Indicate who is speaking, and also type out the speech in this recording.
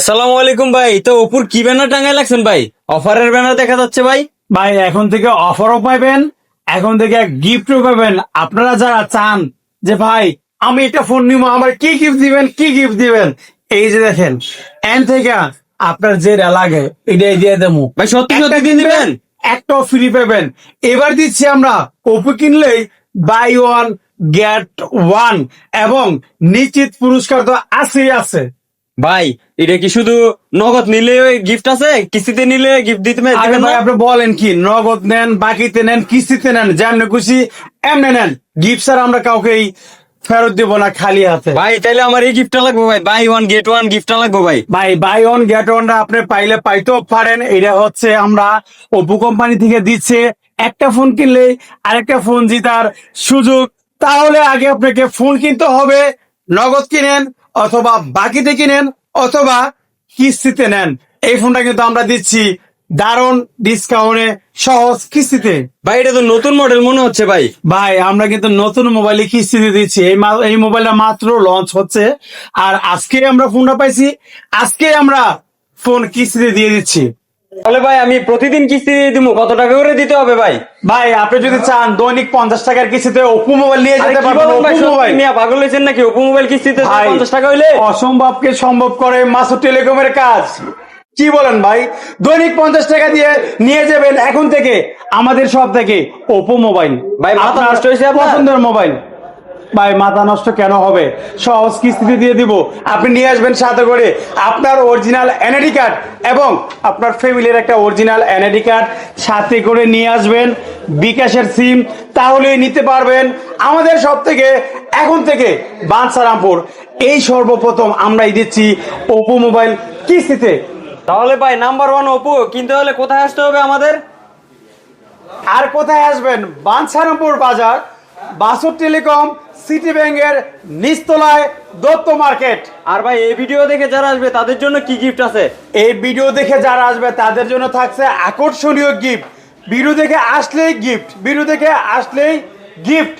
Speaker 1: আসসালামু আলাইকুম ভাই। তো অপুর কি ব্যানার টাঙায় লাগছেন ভাই? অফারের ব্যানার দেখা যাচ্ছে ভাই।
Speaker 2: ভাই এখন থেকে অফারও পাবেন এখন থেকে গিফটও পাবেন। আপনারা যারা চান যে ভাই আমি এটা ফোন নিব আমার কি গিফট দিবেন কি গিফট দিবেন? এই যে দেখেন এন থেকে আপনার যেটা লাগে এটাই দিয়ে দেবো।
Speaker 1: ভাই সত্যি
Speaker 2: একটা
Speaker 1: সত্যি দিয়ে দিবেন?
Speaker 2: একটাও ফ্রি পাবেন। এবার দিচ্ছি আমরা ওপো কিনলেই বাই ওয়ান গেট ওয়ান এবং নিশ্চিত পুরস্কার তো আছেই আছে।
Speaker 1: ভাই এটা কি শুধু নগদ নিলে গিফট আছে? কিস্তিতে নিলে গিফট দিতে
Speaker 2: আরে ভাই আপনি বলেন কি নগদ নেন বাকিতে নেন কিস্তিতে নেন যেমনি খুশি এমনি নেন। গিফট স্যার আমরা কাউকেই ফেরত দিব না খালি হাতে।
Speaker 1: ভাই তাইলে আমার এই গিফটটা লাগবে ভাই। বাই ওয়ান গেট ওয়ান গিফটটা লাগবে ভাই।
Speaker 2: ভাই বাই ওয়ান গেট অন আপনি পাইলে পাইতেও পারেন। এটা হচ্ছে আমরা ওপো কোম্পানি থেকে দিচ্ছে। একটা ফোন কিনলে আরেকটা ফোন জিতার সুযোগ। তাহলে আগে আপনাকে ফোন কিনতে হবে। নগদ কিনেন অথবা বাকিতে কিনেন অথবা কিস্তিতে নেন। এই ফোনটা কিন্তু আমরা দিচ্ছি দারুণ ডিসকাউন্টে সহজ কিস্তিতে।
Speaker 1: ভাই এটা তো নতুন মডেল মনে হচ্ছে ভাই।
Speaker 2: ভাই আমরা কিন্তু নতুন মোবাইলে কিস্তিতে দিচ্ছি। এই এই মোবাইলটা মাত্র লঞ্চ হচ্ছে। আর আজকে আমরা ফোনটা পাইছি আজকে আমরা ফোন কিস্তিতে দিয়ে দিচ্ছি।
Speaker 1: তাহলে ভাই আমি প্রতিদিন কিস্তি দিব কত টাকা করে দিতে হবে ভাই?
Speaker 2: ভাই আপনি যদি চান দৈনিক পঞ্চাশ টাকার কিস্তিতে ওপো মোবাইল নিয়ে যেতে পারবেন ওপো মোবাইল।
Speaker 1: নিয়ে পাগল হয়েছেন নাকি? ওপো মোবাইল কিস্তিতে পঞ্চাশ টাকা হইলে
Speaker 2: অসম্ভবকে সম্ভব করে মাসুদ টেলিকমের কাজ। কি বলেন ভাই? দৈনিক পঞ্চাশ টাকা দিয়ে নিয়ে যাবেন এখন থেকে আমাদের সব থেকে ওপো মোবাইল।
Speaker 1: ভাই,
Speaker 2: আপনার? পছন্দের মোবাইল। ভাই মাথা নষ্ট কেন হবে? সহজ কিস্তিতে দিয়ে দিব। আপনি নিয়ে আসবেন সাথে করে। আপনার অরিজিনাল এনআইডি কার্ড এবং আপনার ফ্যামিলির একটা অরিজিনাল এনআইডি কার্ড সাথে করে নিয়ে আসবেন বিকাশের সিম তাহলেই নিতে পারবেন। আমাদের সব থেকে এখন থেকে বাঞ্ছারামপুর এই সর্বপ্রথম আমরাই দিচ্ছি ওপো মোবাইল কিস্তিতে।
Speaker 1: তাহলে ভাই নাম্বার ওয়ান ওপো কিনতে হলে কোথায় আসতে হবে আমাদের?
Speaker 2: আর কোথায় আসবেন? বাঞ্ছারামপুর বাজার। বাসুর টেলিকম সিটি ব্যাংকের নিচতলায় দত্ত মার্কেট।
Speaker 1: আর ভাই এই ভিডিও দেখে যারা আসবে তাদের জন্য কি গিফট আছে?
Speaker 2: এই ভিডিও দেখে যারা আসবে তাদের জন্য থাকছে আকর্ষণীয় গিফট বিরু দেখে আসলেই গিফট বিরু দেখে আসলেই গিফট